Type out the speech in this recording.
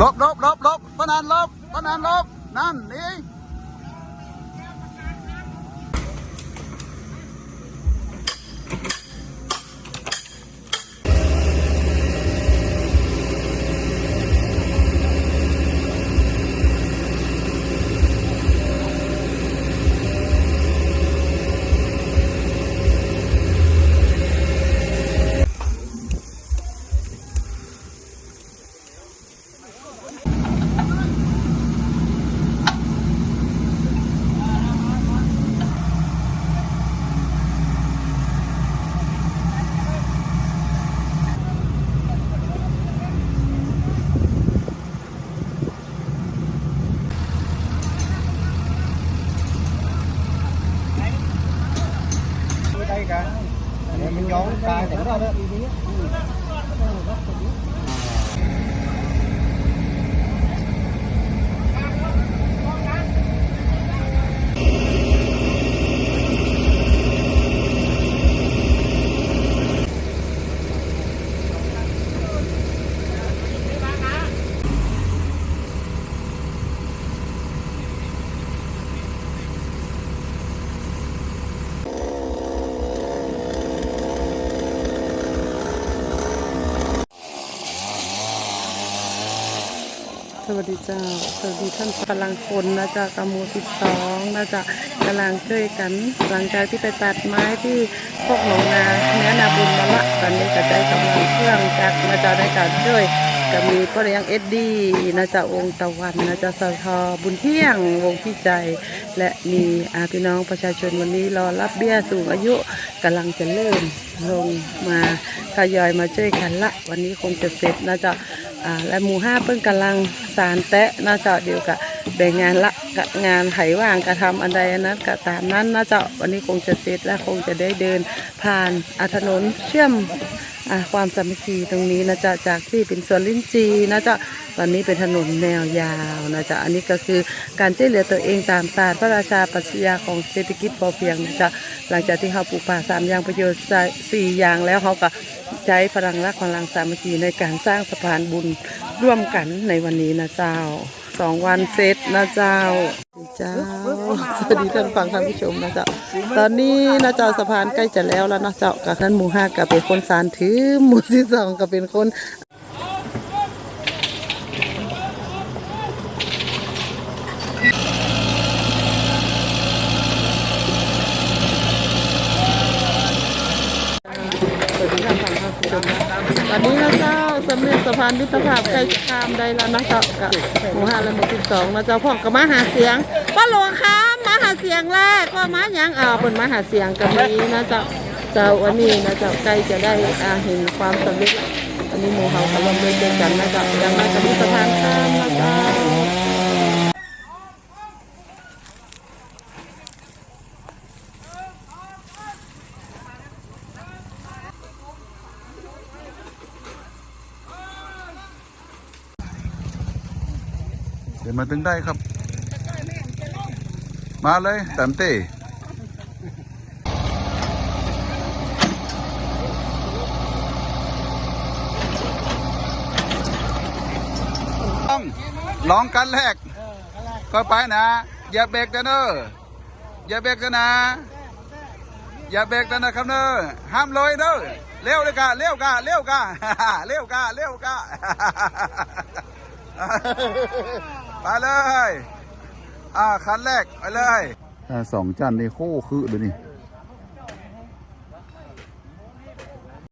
ลบลบลบลบพนันลบพนันลบ นั่นนี่ cái. Mình nhón cái cũng ra đó. Ừ. สวัสดีเจ้า สวัสดีท่านกำลังคนนะจ๊ะกำมูสิบสองนะจ๊ะกำลังช่วยกัน หลังจากที่ไปตัดไม้ที่พวกหนองนาเนื้อนาบุญมาละตอนนี้ก็ได้กำลังเครื่องจักรนะจ๊ะในการช่วยก็มีพ่อเลี้ยงเอ็ดดี้นะจ๊ะวงตะวันนะจ๊ะสทบุญเที่ยงวงพี่ใจ และมีอาพี่น้องประชาชนวันนี้รอรับเบี้ยสูงอายุกำลังจะเริ่มลงมาทยอยมาช่วยกันละ วันนี้คงจะเสร็จนะจ๊ะ อ่าและหมู่ห้าเพิ่งกำลังสารแตะน้าจะเดียวกับแบ่งงานละกะงานไถว่างกระทำอันใดอันนั้นกะตามนั้นน้าจะวันนี้คงจะเสร็จและคงจะได้เดินผ่านอาถนนเชื่อม อ่าความสามัคคีตรงนี้นะจ๊ะจากที่เป็นสวนลิ้นจีนะจ๊ะตอนนี้เป็นถนนแนวยาวนะจ๊ะอันนี้ก็คือการช่วยเหลือตัวเองตามศาสตร์พระราชาปรัชญาของเศรษฐกิจพอเพียงนะจ๊ะหลังจากที่เขาปลูกป่าสามอย่างประโยชน์สี่อย่างแล้วเขาก็ใช้พลังรักพลังสามัคคีในการสร้างสะพานบุญร่วมกันในวันนี้นะเจ้าสองวันเสร็จนะเจ้าเจ้าสวัสดีท่านฟังท่านผู้ชมนะเจ้า ตอนนี้นะเจ้าสะพานใกล้จะแล้วแล้วนะเจ้ากับท่านหมู่ห้ากับเป็นคนสารถือหมู่ที่สองกับเป็นคนอันนี้นะตอนนี้นะเจ้าสำเร็จสะพานมิตรภาพใกล้จะข้ามได้แล้วนะเจ้ากับหมู่ห้าและหมู่สิบสองนะเจ้าพ่อกับมาหาเสียงป้าหลวงคะ เสียงแรกก็มายังอ่าเป็นมาหาเสียงกับนี้นะเจ้าเจ้าวันนี้นะเจ้าใกล้จะได้อาเห็นความสำเร็จอันนี้หมูเฮาเขาลงด้วยกันนะเจ้ายังมากับมีสะพานข้ามนะเจ้าเดี๋ยวมาถึงได้ครับ มาเลยตามเต้ลองลองกันแรกก็ไปนะ อย่าเบรกกันเนอะอย่าเบรกกันนะ อย่าเบรกกันนะครับเนอะห้ามเลยเนอะเร็วเลยกะเร็วกะเร็วกะเร็วกะเร็วกะไปเลย อ่าคันแรกไปเลยสองจานนี่โค้คือเลยนี่